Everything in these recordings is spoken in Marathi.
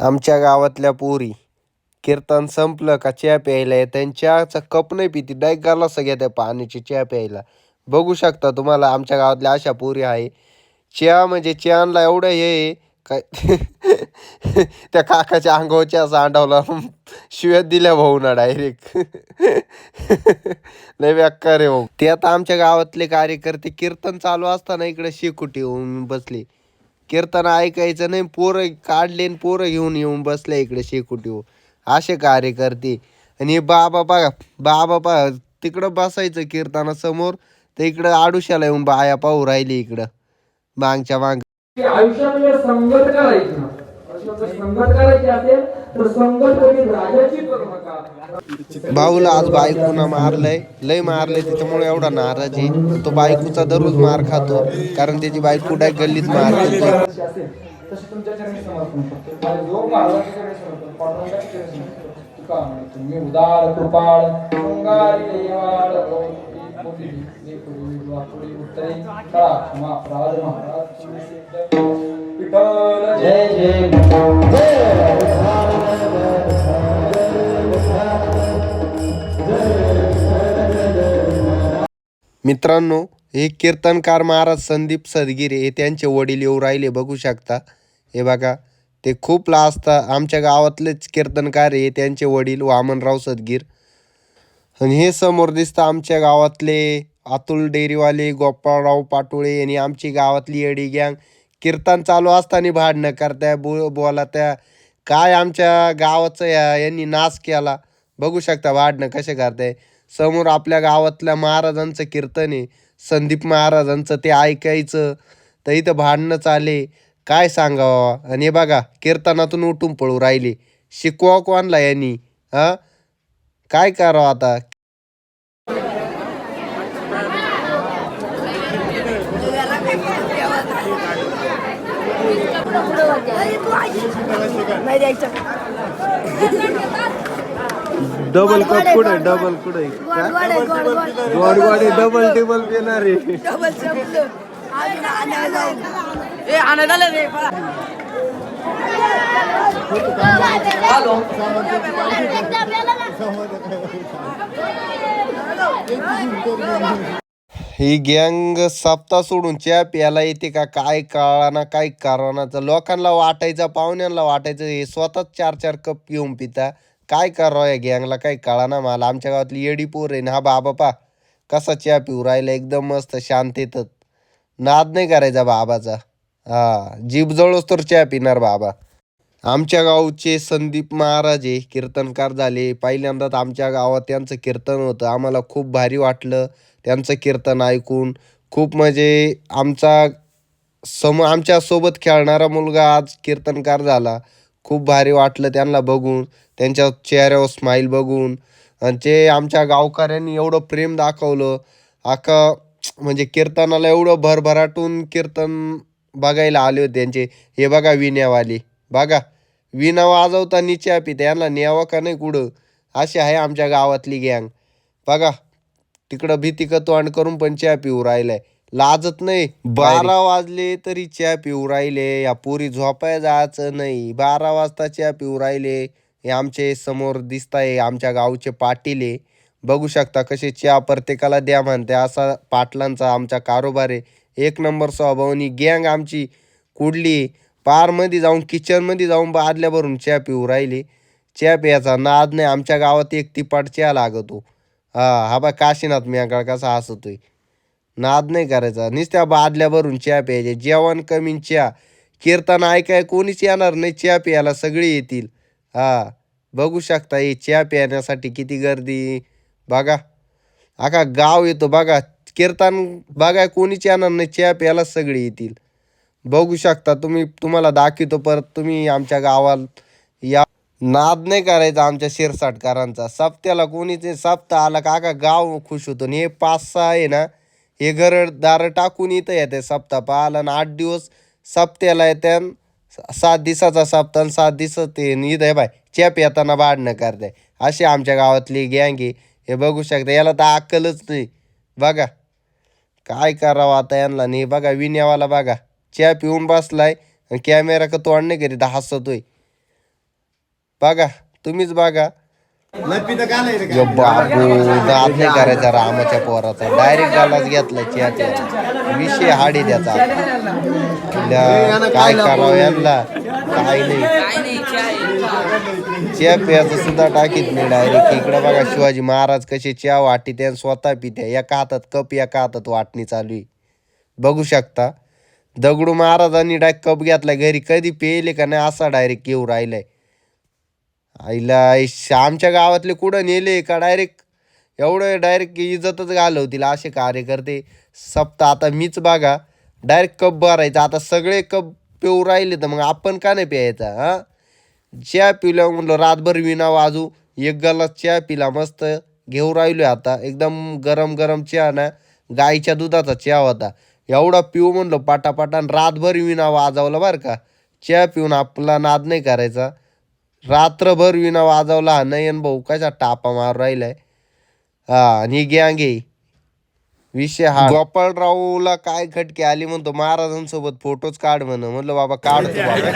आमच्या गावातल्या पोरी. कीर्तन संपलं का चहा प्यायला येतात चहाचा कप नाही पिती. डायरेक्ट गाला सगळ्या त्या पाण्याची चहा प्यायला. बघू शकता तुम्हाला आमच्या गावातल्या अशा पोरी आहे. चहा म्हणजे चहानला एवढं हे काय त्या काकाच्या अंगावर चहा सांडवला शिव्यात दिल्या भाऊ ना डायरेक्ट. लय बेकार रे भाऊ. ते आता आमच्या गावातले कार्यकर्ते कीर्तन चालू असताना इकडे शेकुटी होऊन बसले. कीर्तन ऐकायचं नाही पोरं काढले आणि पोरं घेऊन येऊन बसले इकडे शेकुटीवर. असे कार्यकर्ते. आणि हे बाबा बघा बाबा बा तिकडं बसायचं कीर्तनासमोर तर इकडं आडुशाला येऊन बाया पाहू राहिली इकडं. मागच्या माग. आयुष्यात संगत करायचं. आयुष्यात करायची असेल तर संगत कधी राजाची करू नका भाऊला आज बायकोना मारलंय. लय मारलंय त्याच्यामुळे एवढा नाराज आहे. तो बायकोचा दररोज मार खातो कारण त्याची बायको डाय गल्लीत मार खाते. तुमच्या चरणी समर्पण करतो जो महाराजांच्या चरणी समर्पण चरणी समर्पण तुका तुम्ही उदार कृपाळ शृंगारी देवाळ उत्तरे कळा क्षमा महाराज विठ्ठल जय. जय मित्रांनो हे कीर्तनकार महाराज संदीप सदगिरे हे त्यांचे वडील येऊ राहिले बघू शकता. हे बघा ते खूप लाजता आमच्या गावातलेच कीर्तनकार आहे त्यांचे वडील वामनराव सदगीर. आणि हे समोर दिसतं आमच्या गावातले अतुल डेअरीवाले गोपाळराव पाटोळे आणि आमची गावातली येडी गँग. कीर्तन चालू असताना भांडणं करताय बो बोला त्या काय आमच्या गावाचं या यांनी नाश केला. बघू शकता भांडणं कसे करताय. समोर आपल्या गावातल्या महाराजांचं कीर्तन आहे. संदीप महाराजांचं ते ऐकायचं. तर इथं भांडणं चाले काय सांगावं आणि हे बघा कीर्तनातून उठून पळू राहिले. शिकवा कोणला यांनी हां? काय करावं आता? नाही द्यायचं डबल कप कुठे डबल कुठे गोड गोड आहे, गोड गोड गोड गोडी डबल टेबल पिणार आणायला जाऊ. ए आणायला रे पळा. ही गँग सप्ता सोडून चहा प्यायला येते का? काय कळाना काय कराना लोकांना वाटायचं पाहुण्यांना वाटायचं हे स्वतःच चार चार कप पिऊन पिता. काय करावं या गँगला? काय कळाना मला? आमच्या गावातली येडी पोर आहे ना हा बाबा पा कसा चहा पिऊ राहिला? एकदम मस्त शांततेत नाद नाही करायचा बाबाचा. हा जीभ जवळच तर चहा पिणार बाबा. आमच्या गावचे संदीप महाराज हे कीर्तनकार झाले. पहिल्यांदाच आमच्या गावात त्यांचं कीर्तन होतं. आम्हाला खूप भारी वाटलं त्यांचं कीर्तन ऐकून. खूप म्हणजे आमचा सम आमच्यासोबत खेळणारा मुलगा आज कीर्तनकार झाला. खूप भारी वाटलं त्यांना बघून. त्यांच्या चेहऱ्यावर स्माईल बघून. आणि ते आमच्या गावकऱ्यांनी एवढं प्रेम दाखवलं. आका म्हणजे कीर्तनाला एवढं भरभराटून कीर्तन बघायला आले होते त्यांचे. हे बघा विण्यावाले बघा विना वाजवता चहा पिते यांना न्यावं का नाही कुठं? अशी आहे आमच्या गावातली गँग बघा तिकडं भीती तोंड करून पण चहा पिऊ राहिलाय. लाजत नाही. बारा. वाजले तरी चहा पिऊ राहिले. या पोरी झोपाय जायचं नाही. बारा वाजता चहा पिऊ राहिले. हे आमचे समोर दिसताय आमच्या गावचे पाटील आहे. बघू शकता कसे चहा प्रत्येकाला द्या म्हणते. असा पाटलांचा आमचा कारोबार आहे. एक नंबर स्वभावनी गँग आमची कुडली पारमध्ये जाऊन किचनमध्ये जाऊन बादल्या भरून चहा पिऊ राहिली. चहा प्यायचा नाद नाही आमच्या गावात एक तिपाट चहा लागतो. हा हा बा काशीनाथ मेंगाळ कसा हसतोय. नाद नाही करायचा. नुसत्या बादल्या भरून चहा प्यायचे. जेवण कमी चहा. कीर्तन ऐकाय कोणीच येणार नाही चहा प्यायला सगळे येतील. हा बघू शकता हे चहा प्यायण्यासाठी किती गर्दी. बघा आका गाव येतो बघा. कीर्तन बघाय कोणीच येणार नाही चहा प्यायला सगळे येतील. बघू शकता तुम्ही तुम्हाला दाखवतो परत तुम्ही आमच्या गावात या. नाद नाही करायचा आमच्या शिरसाटकरांचा. सप्त्याला कोणीच सप्ताह आला का का गाव खुश होतो. आणि हे पाच सहा आहे ना हे घरदार टाकून इथं येते सप्ताह पाहायला आणि आठ दिवस सप्त्याला येते सात दिवसाचा सप्ताह आणि सात दिवसात ते इथं बाय चॅप येताना बाडणं करते. अशी आमच्या गावातली गँग हे बघू शकता याला तर अक्कलच नाही. बघा काय करावं आता यांना नाही बघा विण्यावाला बघा. चहा पिऊन बसलाय आणि कॅमेरा का तोंड नाही करीत हसतोय. बघा तुम्हीच बघा. यो बाबू दात नाही करायचा रामाच्या पोराचा. डायरेक्ट गालाच घेतला चियाच्या विषय हाडी त्याचा. काय करावं यांना? काय नाही. चिया प्यायचं सुद्धा टाकीत नाही डायरेक्ट इकडे बघा शिवाजी महाराज कसे चिया वाटीत आणि स्वतः पिते एका हातात कप एका हातात वाटणी चालू आहे. बघू शकता. दगडू महाराजांनी डायरेक्ट कप घेतला घरी कधी पेले का नाही असा डायरेक्ट येऊ राहिलाय. आईला आमच्या गावातले कुठं नेले का डायरेक्ट एवढं डायरेक्ट इज्जतच घालवतील असे कार्यकर्ते. सप्त आता मीच बघा डायरेक्ट कप भरायचा. आता सगळे कप पिऊ राहिले तर मग आपण का नाही प्यायचा हा? चहा पिल्या म्हणलं रातभर विना वाजू एक गलास चहा पिला मस्त घेऊ राहिलो आता. एकदम गरम गरम चहा ना गाईच्या दुधाचा चहा होता. एवढा पिऊ म्हणलं पाटापाटा आणि रातभर विना वाजवला बरं का. चहा पिऊन आपला नाद नाही करायचा. रात्रभर विना वाजवला हा नयन भाऊ कशा टापा मार राहिलाय. हा आणि गँग आहे. विषय हा. गोपाळरावला काय खटके आली म्हणतो महाराजांसोबत फोटोच काढ म्हण. म्हणलं बाबा काढतो बाबा.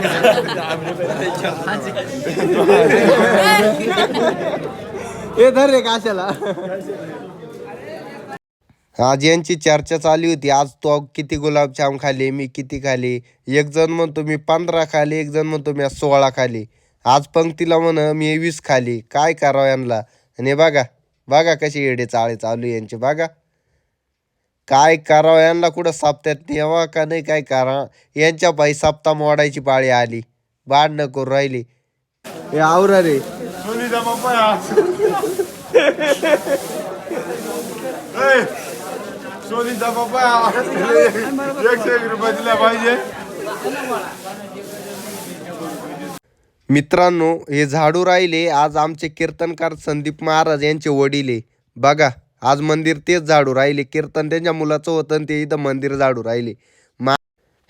हे धर रे काशाला. आज यांची चर्चा चालू होती. आज तो किती गुलाबजाम खाले मी किती खाले एक जण म्हणतो मी पंधरा खाले एक जण म्हणतो मी आज सोळा खाली आज पंक्तीला म्हण मी वीस खाली काय करावं यांना? आणि बघा बघा कशी येडे चाळे चालू यांचे बघा. काय करावं यांना कुठं साप्त्यात? नेवा का नाही काय करा यांच्या पायी साप्ता मोडायची पाळी आली. भांडणं करू राहिली. हे आवरा रे. Hey! सोनीचा पप्पा एकशे एक रुपये दिला पाहिजे. मित्रांनो हे झाडू राहिले आज आमचे कीर्तनकार संदीप महाराज यांचे वडील आहे. बघा आज मंदिर तेच झाडू राहिले. कीर्तन त्यांच्या मुलाचं होतं ते इथं मंदिर झाडू राहिले. मा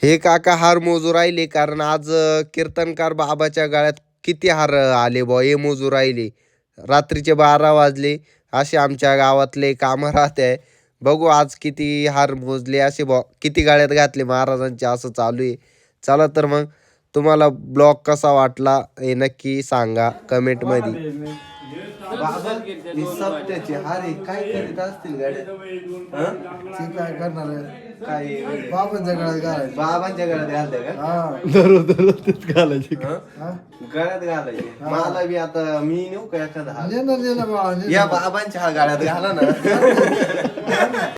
हे काका हार मोजू राहिले कारण आज कीर्तनकार बाबाच्या गाळ्यात किती हार आले बॉ हे मोजू राहिले. रात्रीचे बारा वाजले असे आमच्या गावातले कामं राहते. आहे बघू आज किती हार मोजले असे बॉ किती गाळ्यात घातले महाराजांचे असं चालू आहे. चला तर मग तुम्हाला ब्लॉग कसा वाटला हे नक्की सांगा कमेंटमध्ये. काय करीत असतील गाड्या? काय करणार काय बाबांच्या गळ्यात घालायचं. बाबांच्या गळ्यात घालते का? हा. दररोज दररोज तेच घालायचे. हा? गळ्यात घालायचे. मला बी आता मी नेऊ का एखादा हार नेणार नेणार बाळा या बाबांच्या हा गाड्यात घाला ना.